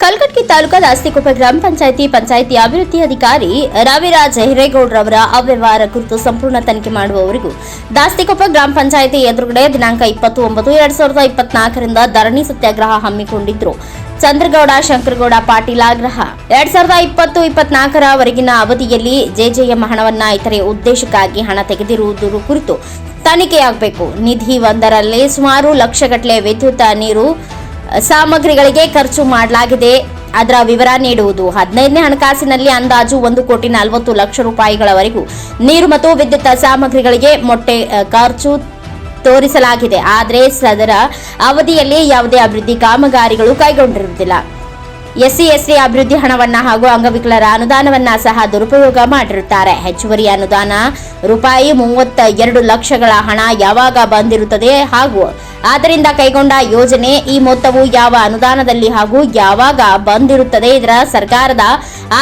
ಕಲ್ಕಟ್ಟಿ ತಾಲೂಕಾ ದಾಸ್ತಿಕೊಪ್ಪ ಗ್ರಾಮ ಪಂಚಾಯಿತಿ ಪಂಚಾಯಿತಿ ಅಭಿವೃದ್ಧಿ ಅಧಿಕಾರಿ ರವಿರಾಜ್ ಹಿರೇಗೌಡ್ರವರ ಅವ್ಯವಹಾರ ಕುರಿತು ಸಂಪೂರ್ಣ ತನಿಖೆ ಮಾಡುವವರೆಗೂ ದಾಸ್ತಿಕೊಪ್ಪ ಗ್ರಾಮ ಪಂಚಾಯಿತಿ ಎದುರುಗಡೆ ದಿನಾಂಕ ಇಪ್ಪತ್ತು ಒಂಬತ್ತು ಎರಡ್ ಸಾವಿರದ ಇಪ್ಪತ್ನಾಲ್ಕರಿಂದ ಧರಣಿ ಸತ್ಯಾಗ್ರಹ ಹಮ್ಮಿಕೊಂಡಿದ್ರು. ಚಂದ್ರಗೌಡ, ಶಂಕರಗೌಡ, ಪಾಟೀಲ್ ಆಗ್ರಹ. ಎರಡ್ ಸಾವಿರದ ಇಪ್ಪತ್ತು ಇಪ್ಪತ್ನಾಲ್ಕರವರೆಗಿನ ಅವಧಿಯಲ್ಲಿ ಜೆಜೆಎಂ ಹಣವನ್ನ ಇತರೆ ಉದ್ದೇಶಕ್ಕಾಗಿ ಹಣ ತೆಗೆದಿರುವುದರ ಕುರಿತು ತನಿಖೆಯಾಗಬೇಕು. ನಿಧಿ ಒಂದರಲ್ಲಿ ಸುಮಾರು ಲಕ್ಷಗಟ್ಟಲೆ ವಿದ್ಯುತ್, ನೀರು ಸಾಮಗ್ರಿಗಳಿಗೆ ಖರ್ಚು ಮಾಡಲಾಗಿದೆ. ಅದರ ವಿವರ ನೀಡುವುದು. ಹದಿನೈದನೇ ಹಣಕಾಸಿನಲ್ಲಿ ಅಂದಾಜು ಒಂದು ಕೋಟಿ ನಲವತ್ತು ಲಕ್ಷ ರೂಪಾಯಿಗಳವರೆಗೂ ನೀರು ಮತ್ತು ವಿದ್ಯುತ್ ಸಾಮಗ್ರಿಗಳಿಗೆ ಮೊಟ್ಟೆ ಖರ್ಚು ತೋರಿಸಲಾಗಿದೆ. ಆದರೆ ಸದರ ಅವಧಿಯಲ್ಲಿ ಯಾವುದೇ ಅಭಿವೃದ್ಧಿ ಕಾಮಗಾರಿಗಳು ಕೈಗೊಂಡಿರುವುದಿಲ್ಲ. ಎಸ್ಸಿ ಎಸ್ಟಿ ಅಭಿವೃದ್ಧಿ ಹಣವನ್ನ ಹಾಗೂ ಅಂಗವಿಕಲರ ಅನುದಾನವನ್ನ ಸಹ ದುರುಪಯೋಗ ಮಾಡಿರುತ್ತಾರೆ. ಹೆಚ್ಚುವರಿ ಅನುದಾನ ರೂಪಾಯಿ ಮೂವತ್ತ ಎರಡು ಲಕ್ಷಗಳ ಹಣ ಯಾವಾಗ ಬಂದಿರುತ್ತದೆ ಹಾಗೂ ಆದ್ದರಿಂದ ಕೈಗೊಂಡ ಯೋಜನೆ ಈ ಮೊತ್ತವು ಯಾವ ಅನುದಾನದಲ್ಲಿ ಹಾಗೂ ಯಾವಾಗ ಬಂದಿರುತ್ತದೆ ಇದರ ಸರ್ಕಾರದ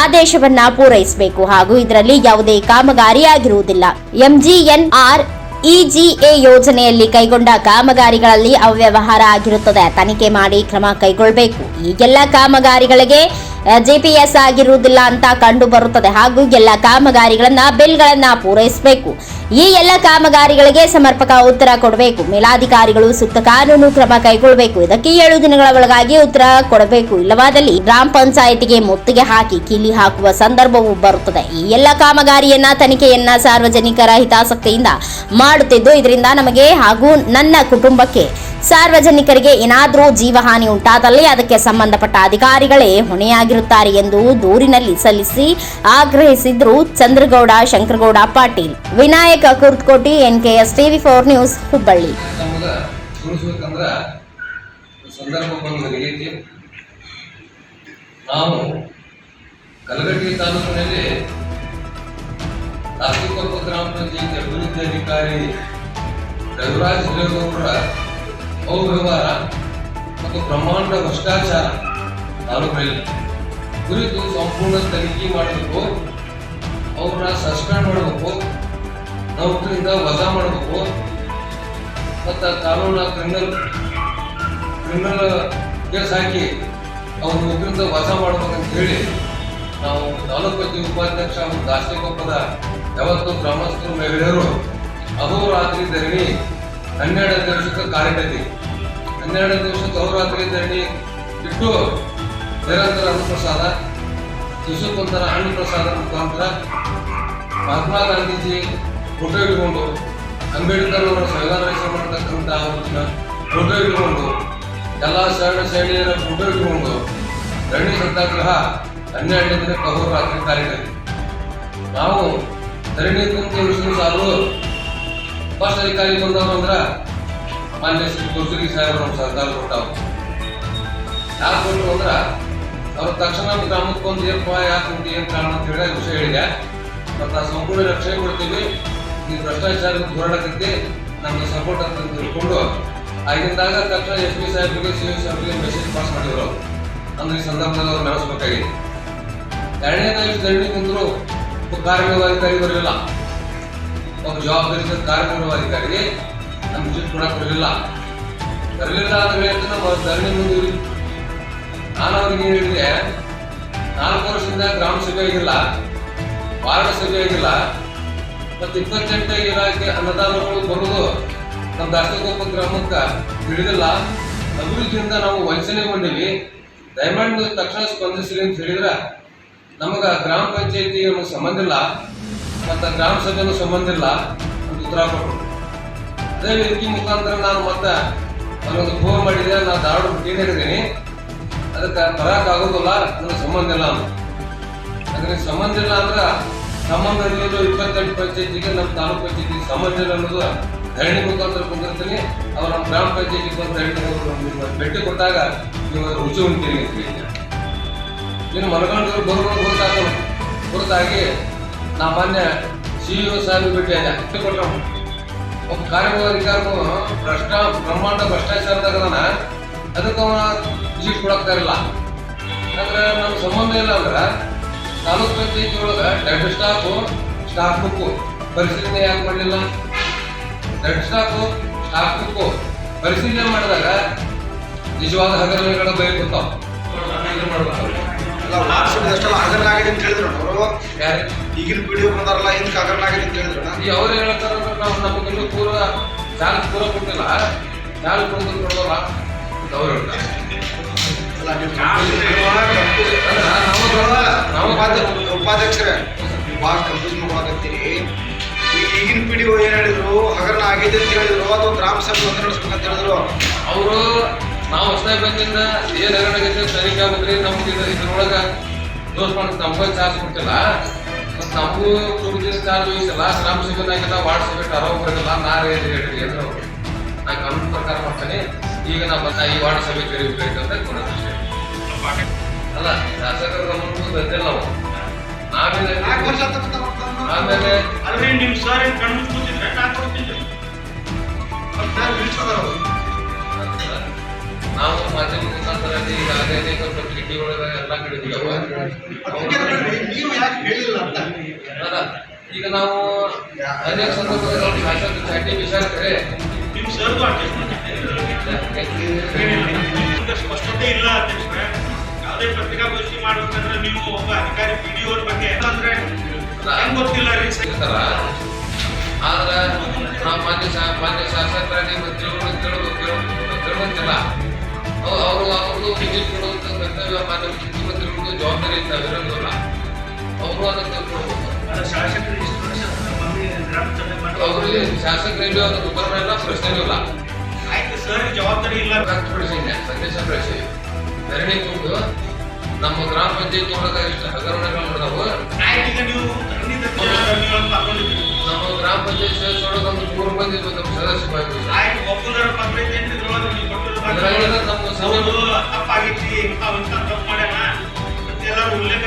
ಆದೇಶವನ್ನ ಪೂರೈಸಬೇಕು ಹಾಗೂ ಇದರಲ್ಲಿ ಯಾವುದೇ ಕಾಮಗಾರಿ ಆಗಿರುವುದಿಲ್ಲ ಎಂಜಿಎನ್ಆರ್ ಇಜಿಎ ಯೋಜನೆಯಲ್ಲಿ ಕೈಗೊಂಡ ಕಾಮಗಾರಿಗಳಲ್ಲಿ ಅವ್ಯವಹಾರ ಆಗಿರುತ್ತದೆ. ತನಿಖೆ ಮಾಡಿ ಕ್ರಮ ಕೈಗೊಳ್ಳಬೇಕು ಈಗೆಲ್ಲ ಕಾಮಗಾರಿಗಳಿಗೆ ಜಿಪಿಎಸ್ ಆಗಿರುವುದಿಲ್ಲ ಅಂತ ಕಂಡು ಬರುತ್ತದೆ. ಹಾಗೂ ಎಲ್ಲ ಕಾಮಗಾರಿಗಳನ್ನ, ಬಿಲ್ಗಳನ್ನ ಪೂರೈಸಬೇಕು. ಈ ಎಲ್ಲ ಕಾಮಗಾರಿಗಳಿಗೆ ಸಮರ್ಪಕ ಉತ್ತರ ಕೊಡಬೇಕು. ಮೇಲಾಧಿಕಾರಿಗಳು ಸೂಕ್ತ ಕಾನೂನು ಕ್ರಮ ಕೈಗೊಳ್ಳಬೇಕು ಇದಕ್ಕೆ ಏಳು ದಿನಗಳ ಒಳಗಾಗಿ ಉತ್ತರ ಕೊಡಬೇಕು. ಇಲ್ಲವಾದಲ್ಲಿ ಗ್ರಾಮ ಪಂಚಾಯಿತಿಗೆ ಮುತ್ತಿಗೆ ಹಾಕಿ ಕೀಲಿ ಹಾಕುವ ಸಂದರ್ಭವೂ ಬರುತ್ತದೆ. ಈ ಎಲ್ಲ ಕಾಮಗಾರಿಯನ್ನ, ತನಿಖೆಯನ್ನ ಸಾರ್ವಜನಿಕರ ಹಿತಾಸಕ್ತಿಯಿಂದ ಮಾಡುತ್ತಿದ್ದು, ಇದರಿಂದ ನಮಗೆ ಹಾಗೂ ನನ್ನ ಕುಟುಂಬಕ್ಕೆ ಸಾರ್ವಜನಿಕರಿಗೆ ಏನಾದರೂ ಜೀವಹಾನಿ ಉಂಟಾದಲ್ಲಿ ಅದಕ್ಕೆ ಸಂಬಂಧಪಟ್ಟ ಅಧಿಕಾರಿಗಳೇ ಹೊಣೆಯಾಗಿರುತ್ತಾರೆ ಎಂದು ದೂರಿನಲ್ಲಿ ಸಲ್ಲಿಸಿ ಆಗ್ರಹಿಸಿದ್ರು Chandragowda, Shankaragowda, Patil. Vinayaka Kurtakoti, NKS TV four news, Hubballi. ನಾವು ತಾಲೂಕಿನಲ್ಲಿ ಅವ್ಯವಹಾರ ಮತ್ತು ಬ್ರಹ್ಮಾಂಡ ಭ್ರಷ್ಟಾಚಾರ ತಾಲೂಕಿನಲ್ಲಿ ಕುರಿತು ಸಂಪೂರ್ಣ ತನಿಖೆ ಮಾಡಬೇಕು ಅವ್ರನ್ನ ಸಸ್ಪೆಂಡ್ ಮಾಡಬೇಕು ನೌಕರಿಂದ ವಜಾ ಮಾಡಬೇಕು, ಮತ್ತು ಕಾನೂನು ಕ್ರಿಮಿನಲ್ ಕ್ರಿಮಿನಲ್ ಕೇಸ್ ಹಾಕಿ ಅವ್ರ ನೌಕರಿಂದ ವಜಾ ಮಾಡ್ಬೇಕಂತ ಹೇಳಿ ನಾವು ತಾಲೂಕು ಪಂಚಾಯತ್ ಉಪಾಧ್ಯಕ್ಷ ಹಾಗೂ ದಾಸ್ತಿಕೊಪ್ಪದ ಯಾವತ್ತು ಗ್ರಾಮಸ್ಥರು ಮಹಿಳೆಯರು ಅಹೋರಾತ್ರಿ ಧರಣಿ ಹನ್ನೆರಡು ದಿವಸಕ್ಕೆ ಕಾರ್ಯಗತಿ ಹನ್ನೆರಡು ದಿವಸಕ್ಕೆ ಅವರಾತ್ರಿ ಧರಣಿ ಬಿಟ್ಟು ನಿರಂತರ ಅನ್ನಪ್ರಸಾದ ದಿವಸಕ್ಕೊಂಥರ ಹಣ್ಣು ಪ್ರಸಾದ ಮುಖಾಂತರ ಮಹಾತ್ಮ ಗಾಂಧೀಜಿ ಫೋಟೋ ಇಟ್ಕೊಂಡು ಅಂಬೇಡ್ಕರ್ ಅವರ ಸಂವಿಧಾನ ರಚನೆ ಮಾಡತಕ್ಕಂಥ ಅವ್ರನ್ನ ಫೋಟೋ ಇಟ್ಕೊಂಡು ಎಲ್ಲ ಶರಣ ಶೈಲಿಯರ ಫೋಟೋ ಇಟ್ಕೊಂಡು ಧರಣಿ ಸತ್ಯಾಗ್ರಹ ಹನ್ನೆರಡನೇ ದಿನ ಕಹೋರಾತ್ರಿ ನಾವು ಧರಣಿ ಕುಂತ ವಿಷ್ಣು ಸಾರು ಫಸ್ಟ್ ಅಧಿಕಾರಿ ಬಂದವರು ಅಂದ್ರ ಮಾನ್ಯ ಶ್ರೀ ಕುರ್ಸುಗಿ ಸಾಹೇಬರು ನಮ್ಮ ಸರ್ಕಾರ ಕೊಟ್ಟಾವ ಯಾಕೆ ಕೊಟ್ಟರು ಅಂದ್ರೆ ಅವ್ರ ತಕ್ಷಣ ಗ್ರಾಮಕ್ಕೆ ಬಂದು ಏನಪ್ಪ ಯಾಕೆ ಉಂಟು ಏನು ಕಾರಣ ಅಂತ ಹೇಳಿ ವಿಷಯ ಹೇಳಿದೆ ಮತ್ತ ಸಂಪೂರ್ಣ ರಕ್ಷಣೆ ಕೊಡ್ತೀವಿ. ಈ ಭ್ರಷ್ಟಾಚಾರ ಹೋರಾಡಕ್ಕೆ ನಮ್ಗೆ ಸಪೋರ್ಟ್ ಅಂತ ತಿಳ್ಕೊಂಡು ಆಗಿಂದಾಗ ತಕ್ಷಣ ಎಸ್ ಪಿ ಸಾಹೇಬ್ರಿಗೆ, ಸಿ ಎಸ್ ಸಾಹೇಬ್ರಿಗೆ ಮೆಸೇಜ್ ಪಾಸ್ ಮಾಡಿದ್ರು. ಅಂದ್ರೆ ಈ ಸಂದರ್ಭದಲ್ಲಿ ಅವ್ರು ನಡೆಸ್ಬೇಕಾಗಿದೆ. ಎರಡನೇದಾಗಿ ದಂಡಿ ಕುಂದ್ರು ಕಾರ್ಮಿಕ ಅಧಿಕಾರಿ ಬರಲಿಲ್ಲ ಒಬ್ಬ ಜವಾಬ್ದಾರಿ ಕಾರ್ಯನಿರ್ವಹಣಾಧಿಕಾರಿಗೆ ನಮ್ಮ ಜಿಟ್ ಕೂಡ ಬರಲಿಲ್ಲ ಬರಲಿಲ್ಲ ಅಂದ್ರೆ ನಮ್ಮ ಧರಣಿ ಮುಂದೆ ನಾನು ಅವ್ರಿಗೆ ಏನು ಹೇಳಿದೆ? ನಾಲ್ಕು ವರ್ಷದಿಂದ ಗ್ರಾಮ ಸಭೆ ಆಗಿಲ್ಲ, ವಾರ್ಡ್ ಸಭೆ ಆಗಿಲ್ಲ, ಮತ್ತು ಇಪ್ಪತ್ತೆಂಟು ಇಲಾಖೆ ಅನ್ನದಾನಗಳು ಬರುವುದು ನಮ್ಮ ದಾಸಗೋಪ ಗ್ರಾಮಕ್ಕೆ ಹಿಡಿದಿಲ್ಲ. ಅಭಿವೃದ್ಧಿಯಿಂದ ನಾವು ವಂಚನೆಗೊಂಡಿವಿ. ದಯಮಾಡಿ ತಕ್ಷಣ ಸ್ಪಂದಿಸಲಿ ಅಂತ ಹೇಳಿದ್ರೆ ನಮಗೆ ಗ್ರಾಮ ಪಂಚಾಯತಿ ಸಂಬಂಧ ಇಲ್ಲ. ಮತ್ತು ಗ್ರಾಮ ಸಭೆಯನ್ನು ಸಂಬಂಧ ಇಲ್ಲ ಅಂತ ಉತ್ತರ ಕೊಟ್ಟರು ಅದೇ ರೀತಿ ಮುಖಾಂತರ ನಾನು ಮತ್ತೆ ನನಗೊಂದು ಫೋನ್ ಮಾಡಿದೆ ನಾನು ಧಾರವಾಡ ಕೇಳಿದ್ದೀನಿ ಅದಕ್ಕೆ ಬರಕ್ ಆಗೋದಿಲ್ಲ, ನನಗೆ ಸಂಬಂಧ ಇಲ್ಲ ಅಂತ. ಅದಕ್ಕೆ ಸಂಬಂಧ ಇಲ್ಲ ಅಂದ್ರೆ ಸಂಬಂಧ ಇರೋದು ಇಪ್ಪತ್ತೆಂಟು ಪಂಚಾಯತಿಗೆ, ನಮ್ಮ ತಾಲೂಕು ಪಂಚಾಯತಿಗೆ ಸಂಬಂಧ ಇಲ್ಲ ಅನ್ನೋದು ಧರಣಿ ಮುಖಾಂತರ ಕುಂದಿರ್ತೀನಿ ಅವ್ರು ನಮ್ಮ ಗ್ರಾಮ ಪಂಚಾಯತಿಗೆ ಬಂದು ಧರಣಿ ಭೇಟಿ ಕೊಟ್ಟಾಗ ನೀವು ರುಚಿ ಉಂಟೀನಿ ಇನ್ನು ಮನಗಂಡು ಬರೋರು ಗೊತ್ತಾಗಲ್ಲ ಹೊರತಾಗಿ ನಾ ಮೊನ್ನೆ ಸಿ ಇ ಒ ಸಾಹೇಬ್ ಭೇಟಿ ಅಷ್ಟು ಕೊಟ್ಟ ಒಬ್ಬ ಕಾರ್ಯನಿರ್ವಹಣಾಧಿಕಾರನು ಭ್ರಷ್ಟ ಬ್ರಹ್ಮಾಂಡ ಭ್ರಷ್ಟಾಚಾರದಾಗದಾನ ಅದಕ್ಕೆ ಅವನ ವಿಸಿಟ್ ಕೊಡಕ್ತಾ ಇರಲ್ಲ ಯಾಕಂದ್ರೆ ನಮ್ಮ ಸಂಬಂಧ ಇಲ್ಲ ಅಂದ್ರೆ ತಾಲೂಕ್ ಪಂಚಾಯತಿ ಒಳಗೆ ಡೆಡ್ ಸ್ಟಾಫ್ ಸ್ಟಾಫ್ ಬುಕ್ಕು. ಪರಿಶೀಲನೆ ಯಾಕೆ ಮಾಡಲಿಲ್ಲ? Dead staff staff book. ಪರಿಶೀಲನೆ ಮಾಡಿದಾಗ ನಿಜವಾದ ಹಗರಣಗಳ ಬಯಲು ಬರ್ತಾವ ಹಗರಣ ಆಗಿದೆ ಅಂತ ಹೇಳಿದ್ರು ಅವರು ಯಾರು? ಈಗಿನ ವಿಡಿಯೋ ಬಂದಾರಲ್ಲ ಹಿಂದ್ ಹಗರಣ ಆಗಿದೆ ಅಂತ ಹೇಳಿದ್ರು ಈ ಅವ್ರು ಹೇಳ್ತಾರ ನಾವು ನಮಗಿನ್ನೂ ಪೂರ ಜಾಗ ಪೂರ ಕೊಟ್ಟಿಲ್ಲ. ಜಾಗ ಕೊಡೋದು ಕೊಡೋಲ್ಲ ಅಂತ ಅವ್ರು ಹೇಳ್ತಾರೆ. ಉಪಾಧ್ಯಕ್ಷರೇ ನೀವು ಭಾಳ ಕನ್ಫ್ಯೂಸ್ ಮಾಡ್ಕೊಳಕತ್ತೀರಿ ಈಗ ಈಗಿನ ಓ ಏನು ಹೇಳಿದ್ರು ಹಗರಣ ಆಗಿದೆ ಅಂತ ಹೇಳಿದ್ರು ಅದು ಗ್ರಾಮ ಸಭೆ ಒಂದು ನಡೆಸ್ಬೇಕಂತ ಹೇಳಿದ್ರು. ಅವರು ನಾವು ಹೊಸದಾಗಿ ಬಂದಿಂದ ಏನ್ ಹಗರಣ ತನಿಖೆ ಆಗ್ಬೇಕ್ರಿ ನಮ್ಗೆ ಇದ್ರೊಳಗೆ ದೋಸ್ ದೋಷ ಮಾಡಿ ನಮ್ಗೆ ಚಾರ್ಜ್ ಕೊಟ್ಟಿಲ್ಲ ಮತ್ತು ನಾವು ಕುಡಿದ ಚಾರ್ಜ್ ವಹಿಸಿಲ್ಲ ಗ್ರಾಮ ಸಭೆನಾಗೆಲ್ಲ ವಾರ್ಡ್ ಸಭೆ ಟರೋ ಬರಲ್ಲ ನಾ ರೇಟ್ ಹೇಳಿರಿ ಅಂದ್ರೆ ಅವ್ರು. ನಾ ಕಾನೂನು ಪ್ರಕಾರ ಮಾಡ್ತೇನೆ ಈಗ ನಾ ಬಂದ ಈ ವಾರ್ಡ್ ಸಭೆ ಕರಿಬೇಕು ಅಂತ ಕೊಡೋದು. ಅಲ್ಲ ಶಾಸಕರ ಗಮನಕ್ಕೂ ಬಂದಿಲ್ಲ ನಾವು ಆಮೇಲೆ? ಆಮೇಲೆ ಅಲ್ರಿ ನಿಮ್ಮ ಸರ್ ಕಣ್ಣು ಕೂತಿದ್ರೆ ನಾ ಕೊಡ್ತಿದ್ದೆ ನಾವ್ ಅವ್ರು. ಮಾಧ್ಯಮ ಮುಖಾಂತರ ಈಗಾಗಲೇ ಅನೇಕ ಒಳಗ ಎಲ್ಲ ಕಡೆ ಅಲ್ಲ ಈಗ ನಾವು ಅನೇಕ ಸಂದರ್ಭದಲ್ಲಿ ನಾವು ಶಾಸಕ ಚಾಟಿ ಅಡ್ಜಸ್ಟ್ಮೆಂಟ್ ಸ್ಪಷ್ಟತೆ ಇಲ್ಲ ಅಧ್ಯಕ್ಷರೇ. ಯಾವುದೇ ಪತ್ರಿಕಾಗೋಷ್ಠಿ ಮಾಡ್ಬೇಕಂದ್ರೆ ನೀವು ಒಬ್ಬ ಅಧಿಕಾರಿ ಪಿ ಡಿ ಓರ್ ಬಗ್ಗೆ ಅಂದ್ರೆ ನಂಗೆ ಗೊತ್ತಿಲ್ಲ ರೀ ಇರ್ತಾರ ಆದ್ರೆ ನಾವು ಮಾನ್ಯ ಮಾನ್ಯ ಶಾಸಕರಾಗಿ ಮಂತ್ರಿಗಳು ತಿಳ್ಕೊಂಡು ತಿಳುವಂತಿಲ್ಲ ಅವ್ರು ಅವರು ಕೊಡುವಂಥ ಕರ್ತವ್ಯ ಮಾನ್ಯ ಮುಖ್ಯಮಂತ್ರಿಗಳು ಜವಾಬ್ದಾರಿ ಇದ್ದಾವೆ ಇರೋದಿಲ್ಲ ಅವರು ಅದನ್ನು ತಿಳ್ಕೊಳ್ಬೇಕು ಸಭೆ ಶಾಸಕರಲ್ಲಿ ಒಂದು ಉಪಕರಣ ಇಲ್ಲ ಪ್ರಶ್ನೆ ಇಲ್ಲ. ಆಯ್ತು ಸರ್ ಜವಾಬ್ದಾರಿ ಇಲ್ಲ. ವ್ಯಕ್ತಪಡಿಸಿದ್ದೆ ಸಂದೇಶ ಕಳಿಸಿ ಧರಣಿ ಕೊಟ್ಟು ನಮ್ಮ ಗ್ರಾಮ ಪಂಚಾಯತ್ ಒಳಗ ಇಷ್ಟು ಹಗರಣಗಳು ನಡೆದವು. ನಮ್ಮ ಗ್ರಾಮ ಪಂಚಾಯತ್ ಸದಸ್ಯರೊಳಗ ಒಂದು ಮೂರು ಮಂದಿ ನಮ್ಮ ಸದಸ್ಯ ಭಾಗವಹಿಸಿದ್ರು. ನೀವು ಕೊಟ್ಟಿರೋ ಅದ್ರಾಗೆಲ್ಲ ನಮ್ಮ ಸಭೆ ಹೌದು. ತಪ್ಪಾಗೈತಿ ಅವಂತ ತಪ್ಪು ಮಾಡ್ಯಾನ ಉಲ್ಲೇಖ